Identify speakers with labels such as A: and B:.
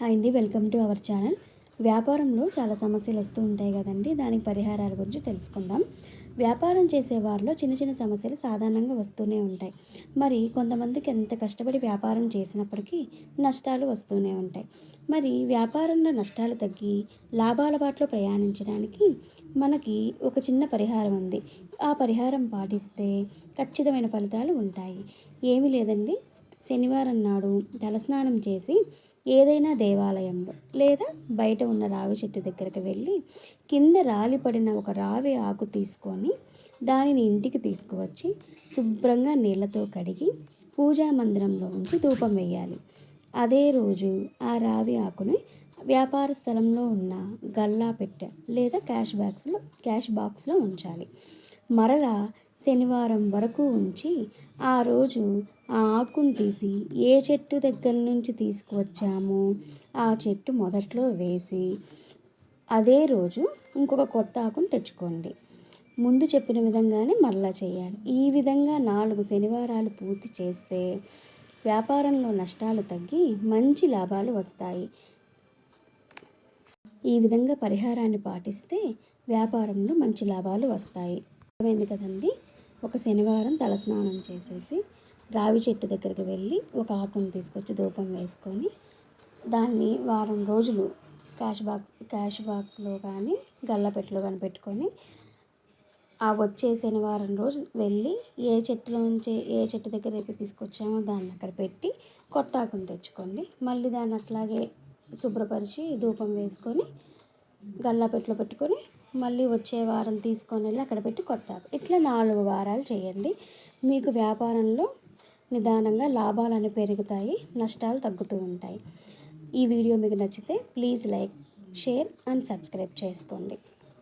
A: Hi అండి welcome to our channel. వ్యాపారంలో చాలా సమస్యలు వస్తూ ఉంటాయి కదండి దానికి పరిహారాల గురించి తెలుసుకుందాం. వ్యాపారం చేసే వారిలో చిన్న చిన్న సమస్యలు సాధారణంగా వస్తూనే ఉంటాయి. మరి కొంతమందికి ఎంత కష్టపడి వ్యాపారం చేసినప్పటికీ నష్టాలు వస్తూనే ఉంటాయి. మరి వ్యాపారంలో నష్టాలు తగ్గి లాభాల బాటలో ప్రయాణించడానికి మనకి ఒక చిన్న పరిహారం ఉంది. ఆ పరిహారం పాటిస్తే ఖచ్చితమైన ఫలితాలు ఉంటాయి. ఏమీ లేదండి. శనివారం నాడు తలస్నానం చేసి ఏదైనా దేవాలయంలో లేదా బయట ఉన్న రావి చెట్టు దగ్గరికి వెళ్ళి కింద రాలి పడిన ఒక రావి ఆకు తీసుకొని దానిని ఇంటికి తీసుకువచ్చి శుభ్రంగా నీళ్ళతో కడిగి పూజా మందిరంలో ఉంచి ధూపం వేయాలి. అదే రోజు ఆ రావి ఆకుని వ్యాపార స్థలంలో ఉన్న గల్లా పెట్టె లేదా క్యాష్ బ్యాగ్స్లో క్యాష్ బాక్స్లో ఉంచాలి. మరలా శనివారం వరకు ఉంచి ఆ రోజు ఆ ఆకును తీసి ఏ చెట్టు దగ్గర నుంచి తీసుకువచ్చామో? ఆ చెట్టు మొదట్లో వేసి అదే రోజు ఇంకొక కొత్త ఆకును తెచ్చుకోండి. ముందు చెప్పిన విధంగానే మరలా చేయాలి. ఈ విధంగా నాలుగు శనివారాలు పూర్తి చేస్తే వ్యాపారంలో నష్టాలు తగ్గి మంచి లాభాలు వస్తాయి. ఈ విధంగా పరిహారాన్ని పాటిస్తే వ్యాపారంలో మంచి లాభాలు వస్తాయి. అర్థమైంది కదండి? ఒక శనివారం తలస్నానం చేసేసి రావి చెట్టు దగ్గరికి వెళ్ళి ఒక ఆకును తీసుకొచ్చి ధూపం వేసుకొని దాన్ని వారం రోజులు క్యాష్ బాక్స్ క్యాష్ బాక్స్లో కానీ గల్లపెట్టలో కానీ పెట్టుకొని ఆ వచ్చే శనివారం రోజు వెళ్ళి ఏ చెట్టులో నుంచి ఏ చెట్టు దగ్గర అయితే తీసుకొచ్చామో దాన్ని అక్కడ పెట్టి కొత్త ఆకును తెచ్చుకోండి. మళ్ళీ దాన్ని అట్లాగే శుభ్రపరిచి ధూపం వేసుకొని గల్లాపెట్టెలో పెట్టుకొని మళ్ళీ వచ్చే వారం తీసుకొని వెళ్ళి అక్కడ పెట్టి కొత్త ఇట్లా నాలుగు వారాలు చేయండి. మీకు వ్యాపారంలో నిదానంగా లాభాలు పెరుగుతాయి నష్టాలు తగ్గుతూ ఉంటాయి. ఈ వీడియో మీకు నచ్చితే please like share and subscribe చేసుకోండి.